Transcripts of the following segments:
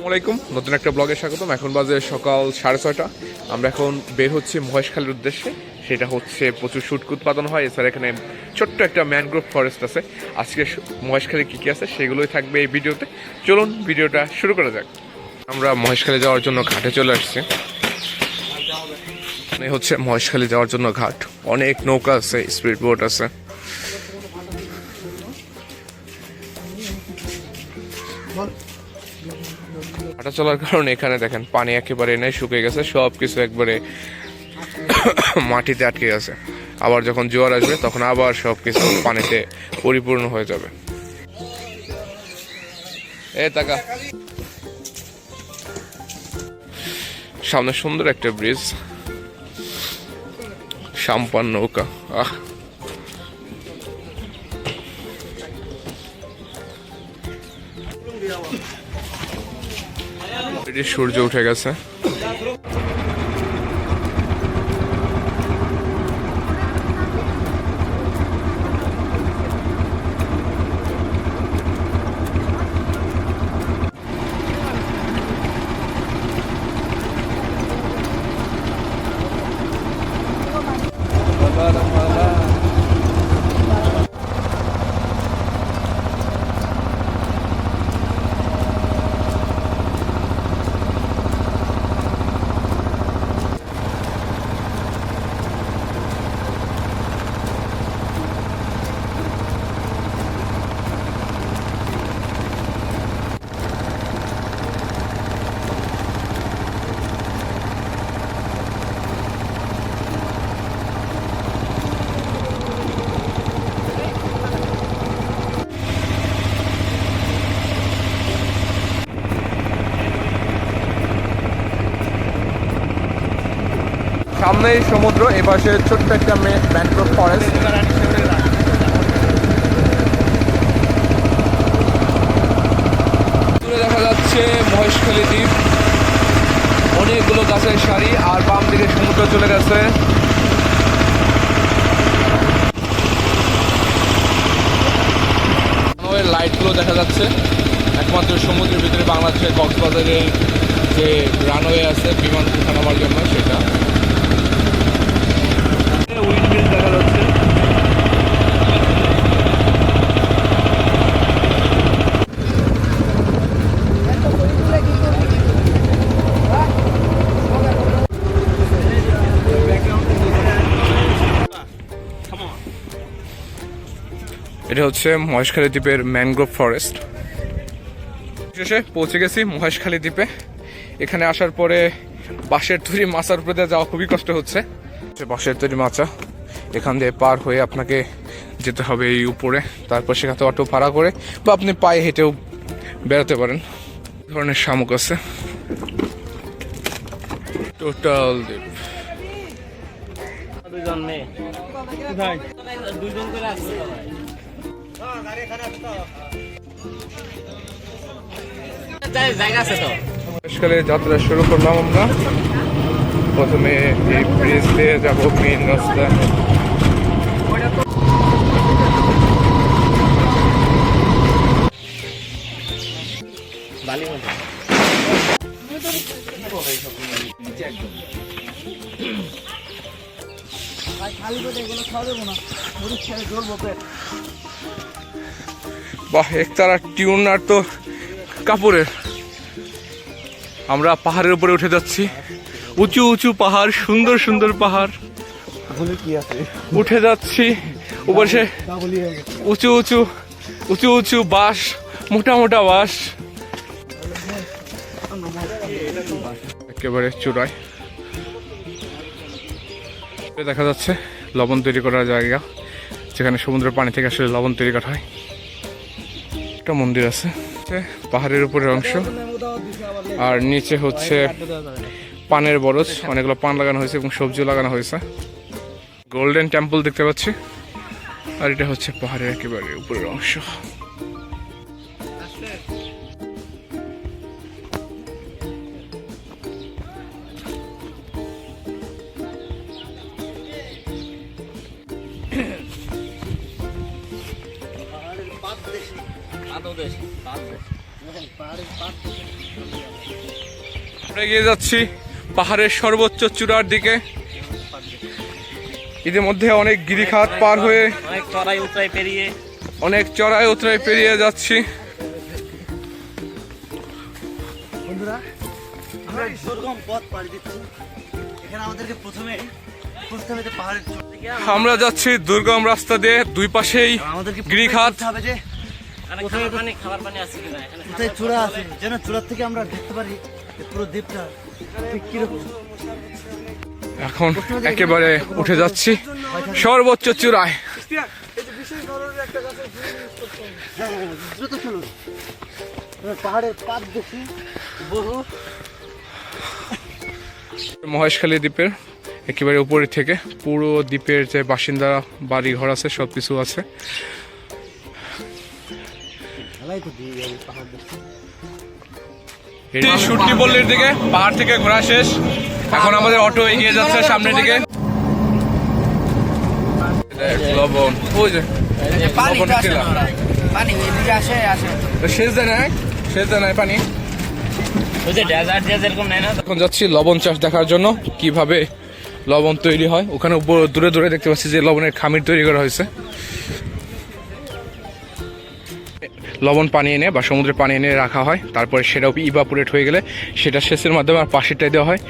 আসসালামাইকুম নতুন একটা ব্লগে স্বাগতম। এখন বাজে সকাল সাড়ে ছয়টা। আমরা এখন বের হচ্ছি মহেশখালীর উদ্দেশ্যে। সেটা হচ্ছে প্রচুর শুটক উৎপাদন হয়। এছাড়া এখানে ছোট্ট একটা ম্যানগ্রোভ ফরেস্ট আছে। আজকে মহেশখালী কী কী আছে সেগুলোই থাকবে এই ভিডিওতে। চলুন ভিডিওটা শুরু করা যাক। আমরা মহেশখালী যাওয়ার জন্য ঘাটে চলে আসছি। এই হচ্ছে মহেশখালী যাওয়ার জন্য ঘাট। অনেক নৌকা আছে, স্পিড বোট আছে। হাঁটা চলার কারণে এখানে দেখেন পানি একেবারে নেই, শুকিয়ে গেছে সব কিছু একবারে মাটিতে আটকে গেছে আবার যখন জোয়ার আসবে, তখন আবার সব কিছু পানিতে পরিপূর্ণ হয়ে যাবে। এ টাকা সামনে সুন্দর একটা ব্রিজ। সাম্পান নৌকা। আহ। এটি সূর্য উঠে গেছে। সামনেই সমুদ্র, এপাশে ছোট্ট একটা ম্যানগ্রোভ ফরেস্ট দূরে দেখা যাচ্ছে মহেশখালী দ্বীপ। অনেকগুলো গাছের সারি আর বাম দিকে সমুদ্র চলে গেছে। লাইটগুলো দেখা যাচ্ছে। একমাত্র সমুদ্রের ভিতরে বাংলাদেশের কক্সবাজারের যে রানওয়ে আছে, বিমান ওঠানামার জন্য সেটা। উইন্ডমিল দেখা যাচ্ছে। এটা হচ্ছে মহেশখালী দ্বীপের ম্যানগ্রোভ ফরেস্ট শেষে পৌঁছে গেছি মহেশখালী দ্বীপে। এখানে আসার পরে বাঁশের তৈরি মাচার উপরে যাওয়া খুবই কষ্ট হচ্ছে। বাঁশের তৈরি মাচা। এখান দিয়ে পার হয়ে আপনাকে যেতে হবে এই উপরে। তারপর সেখান থেকে অটো ভাড়া করে বা আপনি পায়ে হেঁটেও বেড়াতে পারেন। ধরনের শামুক আছে। টোটাল দ্বীপ দুজন মেয়ে। দুইজন করে আসছে জায়গা আছে তো? মহেশখালী যাত্রা শুরু করলাম আমরা। প্রথমে এই ব্রিজ দিয়ে যাব মেইন রাস্তা। বাহ, একতারা টিউন আর তো কাপড়ের। আমরা পাহাড়ের উপরে উঠে যাচ্ছি। উঁচু উঁচু পাহাড় সুন্দর সুন্দর পাহাড়। উঠে যাচ্ছি উপরে উঁচু উঁচু উঁচু উঁচু বাঁশ মোটা মোটা বাঁশ। একেবারে চূড়ায়। দেখা যাচ্ছে লবণ তৈরি করার জায়গা যেখানে সমুদ্রের পানি থেকে আসলে লবণ তৈরি করা হয়। একটা মন্দির আছে পাহাড়ের উপরের অংশ। আর নিচে হচ্ছে পানের বরজ, অনেকগুলো পান লাগানো হয়েছে এবং সবজিও লাগানো হয়েছে। গোল্ডেন টেম্পল দেখতে পাচ্ছি। আর এটা হচ্ছে পাহাড়ের একেবারে উপরের অংশ। আমরা এগিয়ে যাচ্ছি। পাহাড়ের সর্বোচ্চ চূড়ার দিকে। ইতিমধ্যে অনেক গিরিখাত পার হয়ে অনেক চড়াই উতরাই পেরিয়ে। অনেক চড়াই উতরাই পেরিয়ে যাচ্ছি। বন্ধুরা আমরা দুর্গম পথ পাড়ি দিচ্ছি। এখানে আমাদেরকে প্রথমে আমরা যাচ্ছি দুর্গম রাস্তা দিয়ে দুই পাশেই গিরিখাত। কোথায় চূড়া আছে। যেন চূড়ার থেকে আমরা দেখতে পারি পুরো দ্বীপটা এখন একেবারে উঠে যাচ্ছি। সর্বোচ্চ চূড়ায়। মহেশখালী দ্বীপের একেবারে উপরে থেকে পুরো দ্বীপের যে বাসিন্দা বাড়ি ঘর আছে সব কিছু আছে। সুটকি পল্লীর দিকে পাহাড় থেকে ঘোরা শেষ। এখন আমাদের অটো এগিয়ে যাচ্ছে সামনের দিকে। লবণ। ওই যে। পানি দেয় নাই দেয় নাই এখন যাচ্ছি লবণ চাষ দেখার জন্য কীভাবে লবণ তৈরি হয়। ওখানে দূরে দূরে দেখতে পাচ্ছি যে লবণের খামির তৈরি করা হয়েছে। লবণ পানি এনে বা সমুদ্রে পানি এনে রাখা হয়। তারপরে সেটা ইভাপোরেট হয়ে গেলে সেটা সেচের মাধ্যমে আর পাশেরটাই দেওয়া হয়।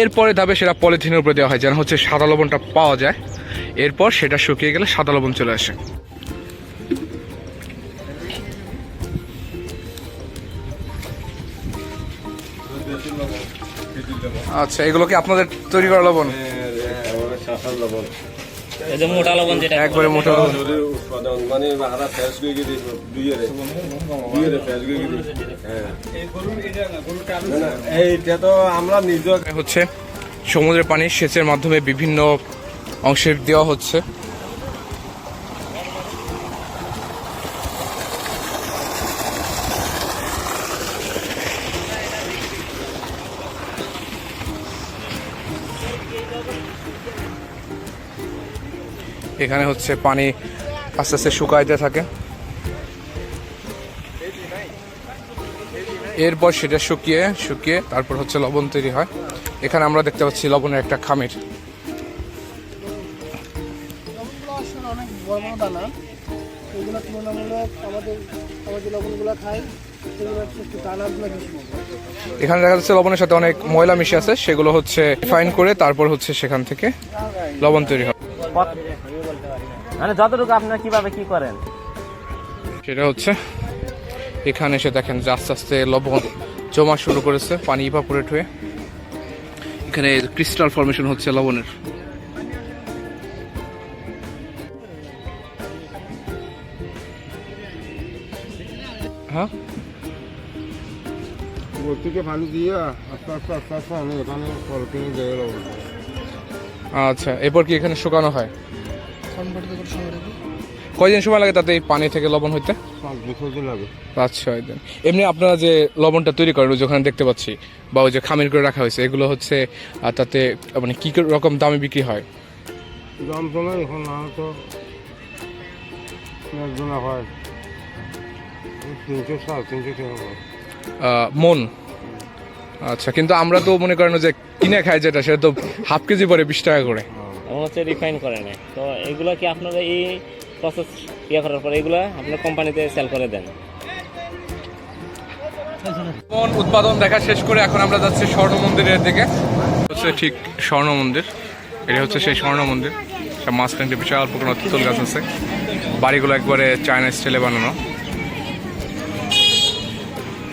এরপরে ধাপে সেটা পলিথিনের উপরে দেওয়া হয়, যেন হচ্ছে সাদা লবণটা পাওয়া যায়। এরপর সেটা শুকিয়ে গেলে সাদা লবণ চলে আসে। আচ্ছা এগুলো কি আপনাদের তৈরি করা লবণ। এই যে মোটা লবণ যেটা একবারে মোটা লবণ। উৎপাদন মানে ফেস ফেস হ্যাঁ না, না, এইটা তো আমরা নিজ হচ্ছে সমুদ্রের পানি সেচের মাধ্যমে বিভিন্ন অংশে দেওয়া হচ্ছে। এখানে হচ্ছে পানি আস্তে আস্তে শুকাইতে থাকে। এরপর সেটা শুকিয়ে শুকিয়ে তারপর হচ্ছে লবণ তৈরি হয়। এখানে আমরা দেখতে পাচ্ছি লবণের একটা খামির। এগুলো তুলনামূলক আমাদের আমরা যে লবণগুলো খাই। এখানে দেখা যাচ্ছে লবণের সাথে অনেক ময়লা মিশে আছে। সেগুলো হচ্ছে ফাইন করে তারপর হচ্ছে সেখান থেকে লবণ তৈরি হয়। মানে যতটুকু আপনারা কীভাবে কি করেন? সেটা হচ্ছে এখানে এসে দেখেন যে আস্তে আস্তে লবণ জমা শুরু করেছে পানি ইভাপোরেট হয়ে। এখানে ক্রিস্টাল ফর্মেশন হচ্ছে লবণের। হ্যাঁ? থেকে পানি দিয়ে আস্তে আস্তে আস্তে আস্তে আমি এখানে পলিথিনে দিয়ে দেবো আচ্ছা এরপর কি এখানে শুকানো হয়? কয়দিন সময় লাগে তাতে এই পানি থেকে লবণ হইতে? পাঁচ ছয় দিন। এমনি আপনারা যে লবণটা তৈরি করেন ওখানে দেখতে পাচ্ছি বা ওই যে খামির করে রাখা হয়েছে এগুলো হচ্ছে তাতে মানে কি রকম দামে বিক্রি হয়? দাম তো এখন তো হয় তিনশো সাড়ে তিনশো টাকা মন। আচ্ছা কিন্তু আমরা তো মনে করেন যে কিনে খায় যেটা সেটা তো হাফ কেজি পরে বিশ টাকা করে। এমন হচ্ছে রিফাইন করে নেয় তো এগুলো কি আপনারা এই প্রসেস ইয়ে করার পরে এগুলো আপনার কোম্পানিতে সেল করে দেন? উৎপাদন দেখা শেষ করে এখন আমরা যাচ্ছি স্বর্ণ মন্দিরের দিকে। হচ্ছে ঠিক স্বর্ণ মন্দির। এটা হচ্ছে সেই স্বর্ণ মন্দির। মাঝখানে বিশাল পুকুর তিতল গাছ আছে। বাড়িগুলো একবারে চায়না স্টাইলে বানানো।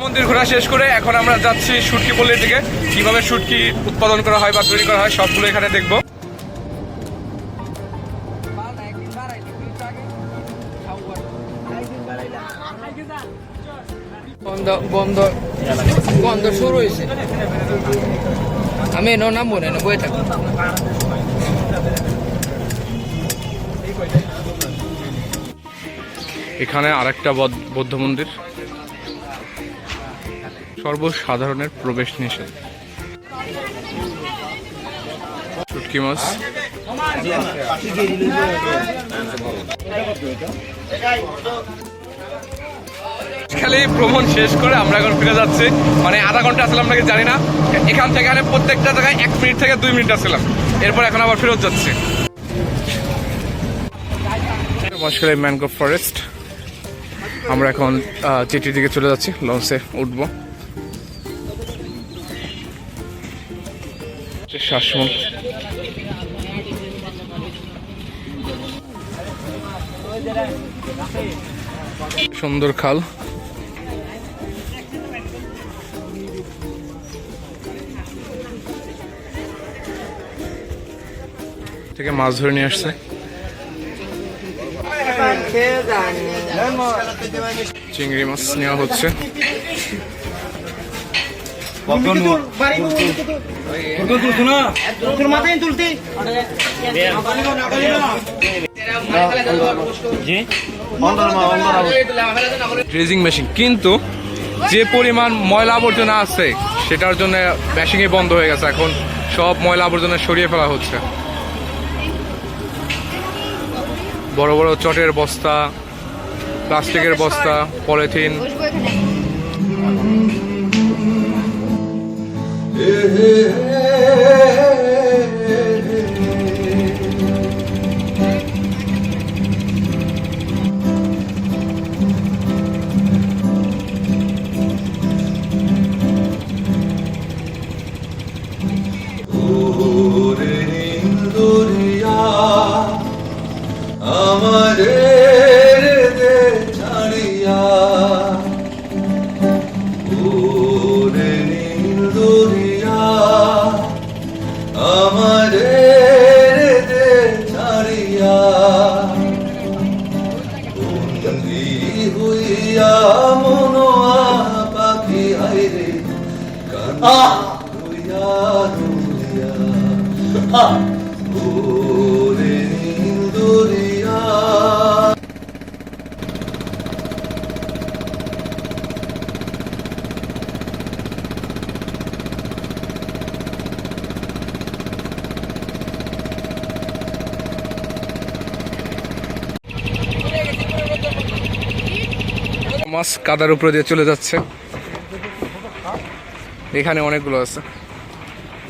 মন্দির ঘোরা শেষ করে এখন আমরা যাচ্ছি সুটকি পল্লীর দিকে। কীভাবে সুটকি উৎপাদন করা হয় বা তৈরি করা হয় সবগুলো এখানে দেখব। বন্ধ শুরু হয়েছে। আমি এনে নামবো না বয়ে থাকব। এখানে আরেকটা বদ- বৌদ্ধ মন্দির। সর্বসাধারণের প্রবেশ নিষেধ। শুটকি মাছ। খালি ভ্রমণ শেষ করে আমরা এখন ফিরে যাচ্ছি। মানে আধা ঘণ্টা আসলাম নাকি জানি না। এখান থেকে এখানে প্রত্যেকটা জায়গায় এক মিনিট থেকে দুই মিনিট আসলাম। এরপর এখন আবার ফেরত যাচ্ছি। Mangrove forest. আমরা এখন চিটির দিকে চলে যাচ্ছি। লঞ্চে উঠবো। শ্বাসমূল সুন্দর খাল। থেকে মাছ ধরে নিয়ে আসছে। চিংড়ি মাছ নেওয়া হচ্ছে। ড্রেজিং মেশিন কিন্তু যে পরিমাণ ময়লা আবর্জনা আছে সেটার জন্য মেশিনই বন্ধ হয়ে গেছে। এখন সব ময়লা আবর্জনা সরিয়ে ফেলা হচ্ছে। বড় বড় চটের বস্তা প্লাস্টিকের বস্তা পলিথিন। আমাদের দরিয়া আমাদের ছাড়িয়া বন্দি হইয়া মনোয়া পাখি হাইরে কান্না মাছ কাদার উপরে দিয়ে চলে যাচ্ছে। এখানে অনেকগুলো আছে।